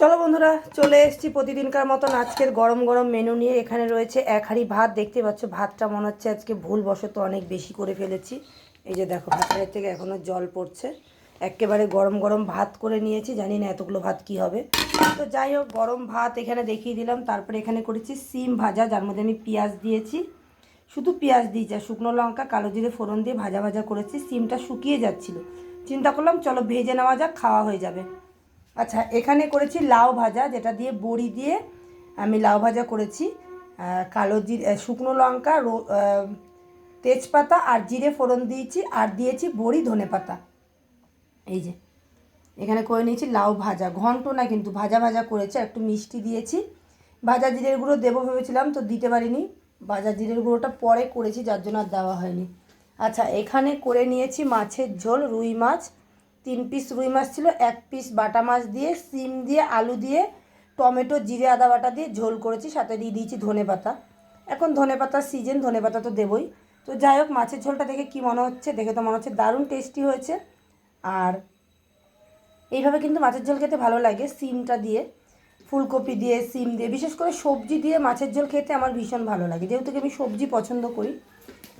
চলো বন্ধুরা, চলে এসেছি প্রতিদিনকার মতন আজকের গরম গরম মেনু নিয়ে। এখানে রয়েছে এক হাঁড়ি ভাত, দেখতে পাচ্ছ ভাতটা মনে হচ্ছে আজকে ভুলবশত অনেক বেশি করে ফেলেছি। এই যে দেখো, ভাতের থেকে এখনও জল পড়ছে। একেবারে গরম গরম ভাত করে নিয়েছি, জানি না এতগুলো ভাত কি হবে। তো যাই হোক, গরম ভাত এখানে দেখিয়ে দিলাম। তারপরে এখানে করেছি সিম ভাজা, যার মধ্যে আমি পেঁয়াজ দিয়েছি। শুধু পেঁয়াজ দিয়েছি, আর শুকনো লঙ্কা, কালো জিরে, ফোড়ন দিয়ে ভাজা ভাজা করেছি। সিমটা শুকিয়ে যাচ্ছিল। চিন্তা করলাম, চলো ভেজে নেওয়া যাক, খাওয়া হয়ে যাবে। আচ্ছা এখানে করেছি লাউ ভাজা, যেটা দিয়ে বড়ি দিয়ে আমি লাউ ভাজা করেছি। কালো জিরে শুকনো লঙ্কা তেজপাতা আর জিরে ফোড়ন দিয়েছি আর দিয়েছি বড়ি ধনে পাতা। এই যে, এখানে করে নিয়েছি লাউ ভাজা। ঘন্ট না কিন্তু, ভাজা ভাজা করেছে একটু মিষ্টি দিয়েছি। ভাজা জিরের গুঁড়ো দেবো ভেবেছিলাম, তো দিতে পারিনি। ভাজা জিরের গুঁড়োটা পরে করেছি, যার জন্য আর দেওয়া হয়নি। আচ্ছা এখানে করে নিয়েছি মাছের ঝোল, রুই মাছ। তিন পিস রুই মাছ ছিল, এক পিস বাটা মাছ দিয়ে, সিম দিয়ে, আলু দিয়ে, টমেটো, জিরে, আদা বাটা দিয়ে ঝোল করেছি, সাথে দিয়ে দিয়েছি ধনে পাতা। এখন ধনে পাতার সিজন ধনে পাতা তো দেবই। তো যাই হোক, মাছের ঝোলটা দেখে কি মনে হচ্ছে? দেখে তো মনে হচ্ছে দারুণ টেস্টি হয়েছে। আর এইভাবে কিন্তু মাছের ঝোল খেতে ভালো লাগে, সিমটা দিয়ে, ফুলকপি দিয়ে, সিম দিয়ে, বিশেষ করে সবজি দিয়ে মাছের ঝোল খেতে আমার ভীষণ ভালো লাগে। যেহেতু আমি সবজি পছন্দ করি,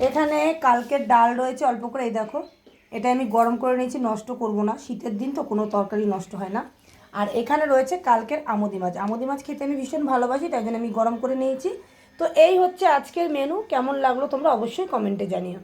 এখানে কালকের ডাল রয়েছে, অল্প করে, এই দেখো। এটা আমি গরম করে নিয়েছি, নষ্ট করব না। শীতের দিন তো কোনো তরকারি নষ্ট হয় না। আর এখানে রয়েছে কালকের আমদি মাছ। আমদি মাছ খেতে আমি ভীষণ ভালোবাসি, তাই জন্য আমি গরম করে নিয়েছি। তো এই হচ্ছে আজকের মেনু কেমন লাগল তোমরা অবশ্যই কমেন্টে জানিও।